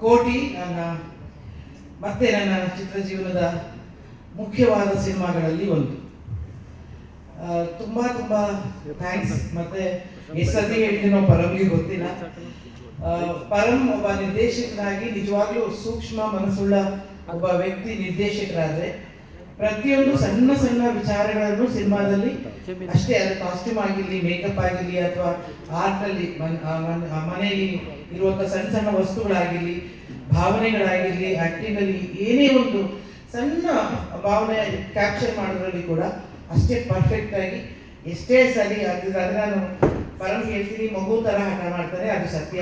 ಕೋಟಿ ನನ್ನ, ಮತ್ತೆ ನನ್ನ ಚಿತ್ರ ಜೀವನದ ಮುಖ್ಯವಾದ ಸಿನಿಮಾಗಳಲ್ಲಿ ಒಂದು. ತುಂಬಾ ತುಂಬಾ ಥ್ಯಾಂಕ್ಸ್ ಮತ್ತೆ ಎಷ್ಟೇ ಹೇಳಿದ್ರೆ ಹೇಳಿದ್ದೀನೋ ಪರಂಗೆ ಗೊತ್ತಿಲ್ಲ. ಪರಂ ಒಬ್ಬ ನಿರ್ದೇಶಕರಾಗಿ ನಿಜವಾಗ್ಲೂ ಸೂಕ್ಷ್ಮ ಮನಸ್ಸುಳ್ಳ ಒಬ್ಬ ವ್ಯಕ್ತಿ ನಿರ್ದೇಶಕರಾದ್ರೆ ಪ್ರತಿಯೊಂದು ಸಣ್ಣ ಸಣ್ಣ ವಿಚಾರಗಳನ್ನು ಸಿನಿಮಾದಲ್ಲಿ ಅಷ್ಟೇ ಅದು ಕಾಸ್ಟ್ಯೂಮ್ ಆಗಿರ್ಲಿ ಮೇಕಪ್ ಆಗಿರ್ಲಿ ಅಥವಾ ಆರ್ಟ್ನಲ್ಲಿ ಮನೆಯಲ್ಲಿ ಇರುವಂತ ಸಣ್ಣ ಸಣ್ಣ ವಸ್ತುಗಳಾಗಿರ್ಲಿ, ಭಾವನೆಗಳಾಗಿರ್ಲಿ ಆಕ್ಟಿಂಗ್ ಅಲ್ಲಿ ಏನೇ ಒಂದು ಸಣ್ಣ ಭಾವನೆ ಕ್ಯಾಪ್ಚರ್ ಮಾಡೋದ್ರಲ್ಲಿ ಕೂಡ ಅಷ್ಟೇ ಪರ್ಫೆಕ್ಟ್ ಆಗಿ, ಎಷ್ಟೇ ಸರಿ ಅದ್ರ ಅದು ನಾನು ಪರಂ ಹೇಳ್ತೀನಿ, ಮಗು ತರ ಹಠ ಮಾಡ್ತಾರೆ, ಅದು ಸತ್ಯ.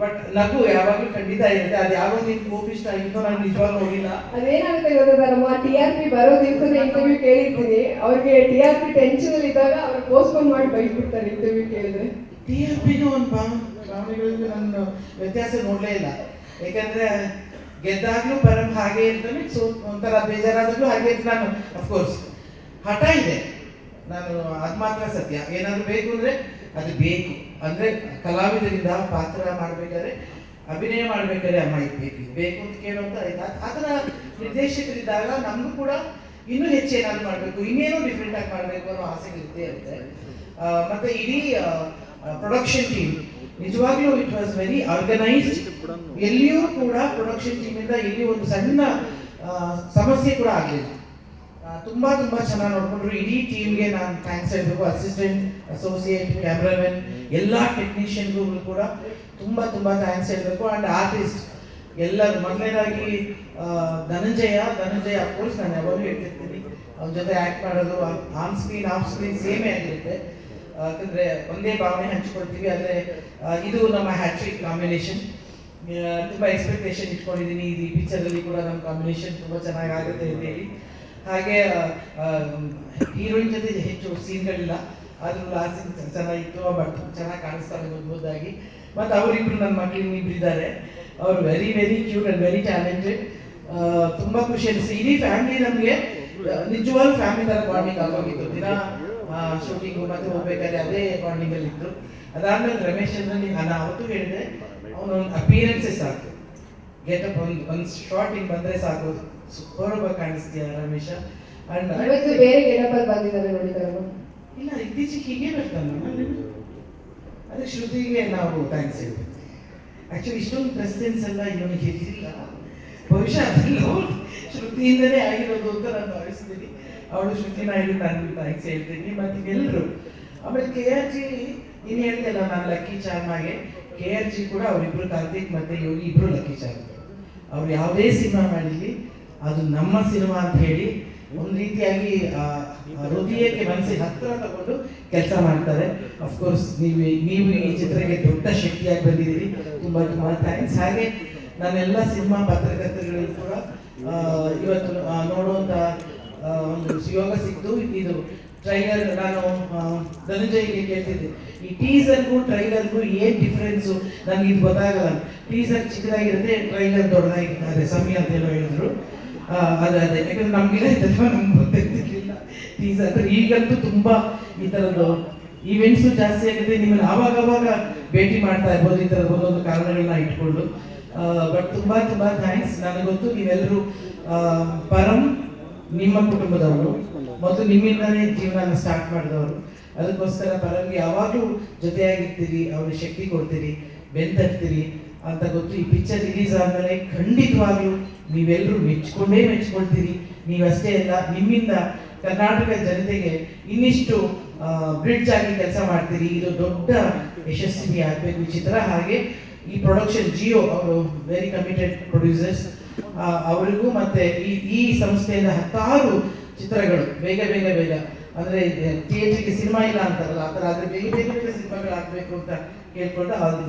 ಬಟ್ ನಗು ಯಾವಾಗಲೂ ಖಂಡಿತ ಇರುತ್ತೆ. ಅದು ಯಾವಾಗ ನಿಮ್ಗೆ ಇಷ್ಟ ಆಗಿತ್ತೋ ನಾನು ನಿಜವಾಗ್ಲೂ ಹೋಗಿಲ್ಲ ಅದೇನಾಗುತ್ತೆ ಗೊತ್ತಾ ನಮ್ಮ ಟಿ ಆರ್ ಪಿ ಬರೋ ದಿವಸದ ಇಂಟರ್ವ್ಯೂ ಕೇಳಿದ್ದೀನಿ. ಅವ್ರಿಗೆ ಟಿ ಆರ್ ಪಿ ಟೆನ್ಷನ್ ಅಲ್ಲಿ ಇದ್ದಾಗ ಅವ್ರು ಪೋಸ್ಟ್ಪೋನ್ ಮಾಡಿ ಬೈದ್ಬಿಡ್ತಾರೆ ಇಂಟರ್ವ್ಯೂ ಕೇಳಿದ್ರೆ. ಟಿ ಆರ್ ಪಿಗೂ ಒಂದು ಭಾವನೆಗಳಿಗೂ ನಾನು ವ್ಯತ್ಯಾಸ ನೋಡಲೇ ಇಲ್ಲ. ಯಾಕಂದ್ರೆ ಗೆದ್ದಾಗ್ಲೂ ಪರಂ ಹಾಗೆ ಇರ್ತಾನೆ ಸೊ ಒಂಥರ ಬೇಜಾರಾದಾಗ್ಲೂ ಹಾಗೆ ನಾನು ಅಫ್ಕೋರ್ಸ್ ಹಠ ಇದೆ. ನಾನು ಅದು ಮಾತ್ರ ಸತ್ಯ. ಏನಾದರೂ ಬೇಕು ಅಂದ್ರೆ ಅದು ಬೇಕು. ಅಂದ್ರೆ ಕಲಾವಿದರಿಂದ ಪಾತ್ರ ಮಾಡಬೇಕಾದ್ರೆ, ಅಭಿನಯ ಮಾಡ್ಬೇಕಾದ್ರೆ ಅಮ್ಮ ಇದು ಬೇಕು. ಬೇಕು ಅಂತ ಕೇಳುವಂತ ಆಯ್ತು? ಆ ನಿರ್ದೇಶಕರಿದ್ದಾಗ ನಮಗೂ ಕೂಡ ಇನ್ನೂ ಹೆಚ್ಚು ಏನಾದ್ರು ಮಾಡಬೇಕು. ಇನ್ನೇನೋ ಡಿಫ್ರೆಂಟ್ ಆಗಿ ಮಾಡಬೇಕು ಅನ್ನೋ ಆಸೆ ಇರುತ್ತೆ ಅಂತೆ ಮತ್ತೆ ಇಡೀ ಪ್ರೊಡಕ್ಷನ್ ಟೀಮ್ ನಿಜವಾಗ್ಲೂ ಇಟ್ ವಾಸ್ ವೆರಿ ಆರ್ಗನೈಸ್ಡ್ ಎಲ್ಲಿಯೂ ಕೂಡ ಪ್ರೊಡಕ್ಷನ್ ಟೀಮ್ ಇಂದ ಇಲ್ಲಿ ಒಂದು ಸಣ್ಣ ಸಮಸ್ಯೆ ಕೂಡ ಆಗಲಿಲ್ಲ. ತುಂಬಾ ತುಂಬಾ ಚೆನ್ನಾಗಿ ನೋಡ್ಕೊಂಡ್ರು. ಇಡೀ ಟೀಮ್ಗೆ ನಾನು ಥ್ಯಾಂಕ್ಸ್ ಹೇಳಬೇಕು. ಅಸಿಸ್ಟೆಂಟ್ ಅಸೋಸಿಯೇಟ್ ಕ್ಯಾಮ್ರಾಮನ್ ಎಲ್ಲ ಟೆಕ್ನಿಷಿಯನ್ಗೂ ಕೂಡ ತುಂಬಾ ತುಂಬಾ ಥ್ಯಾಂಕ್ಸ್ ಹೇಳಬೇಕು. ಅಂಡ್ ಆರ್ಟಿಸ್ಟ್ ಎಲ್ಲರೂ, ಮೊದಲನೇದಾಗಿ ಧನಂಜಯ. ಧನಂಜಯ ಅಫ್ಕೋರ್ಸ್ ನಾನು ಯಾವಾಗಲೂ ಹೇಳ್ತಿರ್ತೀನಿ. ಅವ್ರ ಜೊತೆ ಆ್ಯಕ್ಟ್ ಮಾಡೋದು ಆನ್ ಸ್ಕ್ರೀನ್ ಆಫ್ ಸ್ಕ್ರೀನ್ ಸೇಮೇ ಆಗಿರುತ್ತೆ. ಯಾಕಂದರೆ ಒಂದೇ ಭಾವನೆ ಹಂಚ್ಕೊಳ್ತೀವಿ. ಆದರೆ ಇದು ನಮ್ಮ ಹ್ಯಾಟ್ರಿಕ್ ಕಾಂಬಿನೇಷನ್ ತುಂಬ ಎಕ್ಸ್ಪೆಕ್ಟೇಷನ್ ಇಟ್ಕೊಂಡಿದ್ದೀನಿ ಈ ಪಿಕ್ಚರಲ್ಲಿ ಕೂಡ ನಮ್ಮ ಕಾಂಬಿನೇಷನ್ ತುಂಬ ಚೆನ್ನಾಗಿ ಆಗುತ್ತೆ ಅಂತ ಹೇಳಿ. ಹಾಗೆ ಹೀರೋಯಿನ್ ಜೊತೆ ಹೆಚ್ಚು ಸೀನ್ಗಳಿಲ್ಲ. ಆದರೂ ಲಾಸ್ಟ್ ಸೀನ್ ಚೆನ್ನಾಗಿತ್ತು ಬಟ್ ಚೆನ್ನಾಗಿ ಕಾಣಿಸ್ತಾರೆ ಓದಾಗಿ ಮತ್ತು ಅವರಿಬ್ರು ನನ್ನ ಮಕ್ಕಳಿಗೆ ಇನ್ನಿಬ್ರು ಇದ್ದಾರೆ ಅವರು very very cute and very talented ತುಂಬ ಖುಷಿ ಅನಿಸ್ತು. ಇಡೀ ಫ್ಯಾಮಿಲಿ ನಮಗೆ ನಿಜವಾಗ್ಲೂ ಫ್ಯಾಮಿಲಿ ಥರ ಬಾಂಡಿಂಗ್ ಆಗೋಗಿತ್ತು. ದಿನ ಶೂಟಿಂಗು ಮತ್ತೆ ಹೋಗ್ಬೇಕಾದ್ರೆ ಅದೇ ಬಾಂಡಿಂಗ್ ಅಲ್ಲಿ ಇತ್ತು ಅದಾದ್ಮೇಲೆ ರಮೇಶ್ ಚಂದ್ರ ನೀವು ನಾನು ಅವತ್ತು ಹೇಳಿದೆ ಅವನ ಒಂದು ಅಪಿಯರೆನ್ಸೇ ಸಾಕು ಗೆಟಪ್ ಒಂದು ಒಂದು ಶಾರ್ಟ್ ಬಂದರೆ ಬಂದ್ರೆ ಸಾಕು. ಸೂಪರ್ ಆಗಿ ಕಾಣಿಸ್ತೀಯ ರಮೇಶ? ಅಂಡ್ ಇವತ್ತು ಬೇರೆ ಗೆಟಪಲ್ಲಿ ಬಂದಿದ್ದಾರೆ ನೋಡಿದ್ದಾರೆ ಇಲ್ಲ ಇತ್ತೀಚೆಗೆ ಹೀಗೆ ಬರ್ತಾನೆ. ಅದೇ ಶ್ರುತಿಗೆ ನಾವು ಥ್ಯಾಂಕ್ಸ್ ಹೇಳ್ಬೇಕು ಆಕ್ಚುಲಿ ಇಷ್ಟೊಂದು ಪ್ರೆಸಿಡೆನ್ಸ್ ಎಲ್ಲ ಇವನಿಗೆ ಇರಲಿಲ್ಲ. ಬಹುಶಃ ಅದೆಲ್ಲೋ ಶ್ರುತಿಯಿಂದಲೇ ಆಗಿರೋದು ಅಂತ ನಾನು ಭಾವಿಸ್ತೀನಿ. ಅವಳು ಶ್ರುತಿ ನಾಯ್ಡು ನಾನು ಥ್ಯಾಂಕ್ಸ್ ಹೇಳ್ತೀನಿ. ಮತ್ತು ಎಲ್ಲರೂ ಆಮೇಲೆ ಕೆ ಆರ್ ಜಿ ನೀನು ಹೇಳ್ತಿಲ್ಲ ನಾನು ಲಕ್ಕಿ ಚಾರ್ಮಾಗೆ ಕೆ ಆರ್ ಜಿ ಕೂಡ ಅವರಿಬ್ರು ಕಾರ್ತಿಕ್ ಮತ್ತೆ ಯೋಗಿ ಇಬ್ರು ಲಕ್ಕಿ ಚಾರ್ಮ್ ಅವ್ರು ಯಾವುದೇ ಸಿನಿಮಾ ಮಾಡಿರಲಿ ಅದು ನಮ್ಮ ಸಿನಿಮಾ ಅಂತ ಹೇಳಿ ಒಂದು ರೀತಿಯಾಗಿ ಹೃದಯಕ್ಕೆ ಮನಸ್ಸಿಗೆ ಹತ್ತಿರ ತಗೊಂಡು ಕೆಲಸ ಮಾಡ್ತಾರೆ. ಅಫ್ಕೋರ್ಸ್ ನೀವು ನೀವು ಈ ಚಿತ್ರಕ್ಕೆ ದೊಡ್ಡ ಶಕ್ತಿಯಾಗಿ ಬಂದಿದ್ದೀರಿ. ತುಂಬ ತುಂಬ ಥ್ಯಾಂಕ್ಸ್ ಹಾಗೆ ನಾನೆಲ್ಲ ಸಿನಿಮಾ ಪತ್ರಕರ್ತರುಗಳಿಗೂ ಕೂಡ ಇವತ್ತು ನೋಡುವಂಥ ಒಂದು ಯೋಗ ಸಿಕ್ತು ಇದು ಟ್ರೈಲರ್ ನಾನು ಧನಂಜಯ್ಗೆ ಕೇಳ್ತಿದ್ದೆ. ಈ ಟೀಸರ್ಗೂ ಟ್ರೈಲರ್ಗೂ ಏನ್ ಡಿಫ್ರೆನ್ಸು ನನಗೆ ಇದು ಗೊತ್ತಾಗಲ್ಲ. ಟೀಸರ್ ಚಿಕ್ಕದಾಗಿರುತ್ತೆ ಟ್ರೈಲರ್ ದೊಡ್ಡದಾಗಿರ್ತಾರೆ ಸಮಯ ಅಂತ ಹೇಳಿದ್ರು. ಅದೇ ಅದೇ ಯಾಕಂದ್ರೆ ನಮ್ಗೆಲ್ಲ ಇದೆಲ್ಲ ನಮ್ಗೆ ಗೊತ್ತಿರ್ತಿರ್ಲಿಲ್ಲ ಅಂದ್ರೆ ಈಗಂತೂ ತುಂಬಾ ಈ ಥರದ್ದು ಈವೆಂಟ್ಸು ಜಾಸ್ತಿ ಆಗುತ್ತೆ ನಿಮ್ಮನ್ನು ಆವಾಗ ಆವಾಗ ಭೇಟಿ ಮಾಡ್ತಾ ಇರ್ಬೋದು ಈ ಥರ ಒಂದೊಂದು ಕಾರಣಗಳನ್ನ ಇಟ್ಕೊಂಡು. ಬಟ್ ತುಂಬಾ ತುಂಬಾ ಥ್ಯಾಂಕ್ಸ್ ನನಗೆ ಗೊತ್ತು ನೀವೆಲ್ಲರೂ ಪರಂ ನಿಮ್ಮ ಕುಟುಂಬದವರು ಮತ್ತು ನಿಮ್ಮಿಂದಲೇ ಜೀವನ ಸ್ಟಾರ್ಟ್ ಮಾಡಿದವರು. ಅದಕ್ಕೋಸ್ಕರ ಪರಂಗೆ ಯಾವಾಗಲೂ ಜೊತೆಯಾಗಿರ್ತೀರಿ, ಅವ್ರಿಗೆ ಶಕ್ತಿ ಕೊಡ್ತೀರಿ ಬೆಂತರ್ತೀರಿ ಅಂತ ಗೊತ್ತು. ಈ ಪಿಕ್ಚರ್ ರಿಲೀಸ್ ಆದ್ಮೇಲೆ ಖಂಡಿತವಾಗ್ಲೂ ನೀವೆಲ್ಲರೂ ಮೆಚ್ಕೊಂಡೇ ಮೆಚ್ಕೊಳ್ತೀರಿ ನೀವಷ್ಟೇ ಅಲ್ಲ, ನಿಮ್ಮಿಂದ ಕರ್ನಾಟಕ ಜನತೆಗೆ ಇನ್ನಿಷ್ಟು ಬ್ರಿಡ್ಜ್ ಆಗಿ ಕೆಲಸ ಮಾಡ್ತೀರಿ. ಇದು ದೊಡ್ಡ ಯಶಸ್ವಿ ಆಗಬೇಕು ಈ ಚಿತ್ರ ಹಾಗೆ ಈ ಪ್ರೊಡಕ್ಷನ್ ಜಿಯೋ ಅವರು ವೆರಿ ಕಮಿಟೆಡ್ ಪ್ರೊಡ್ಯೂಸರ್ಸ್ ಅವರಿಗೂ ಮತ್ತೆ ಈ ಈ ಸಂಸ್ಥೆಯಿಂದ ಹತ್ತಾರು ಚಿತ್ರಗಳು, ಬೇಗ ಬೇಗ ಬೇಗ. ಅಂದ್ರೆ ಥಿಯೇಟರ್ಗೆ ಸಿನಿಮಾ ಇಲ್ಲ ಅಂತಾರಲ್ಲ, ಆ ಥರ ಆದರೆ ಬೇಗ ಬೇಗ ಬೇಗ ಸಿನಿಮಾಗಳು ಆಗ್ಬೇಕು ಅಂತ ಕೇಳ್ಕೊಂಡು ಅವ್ರಿಗೆ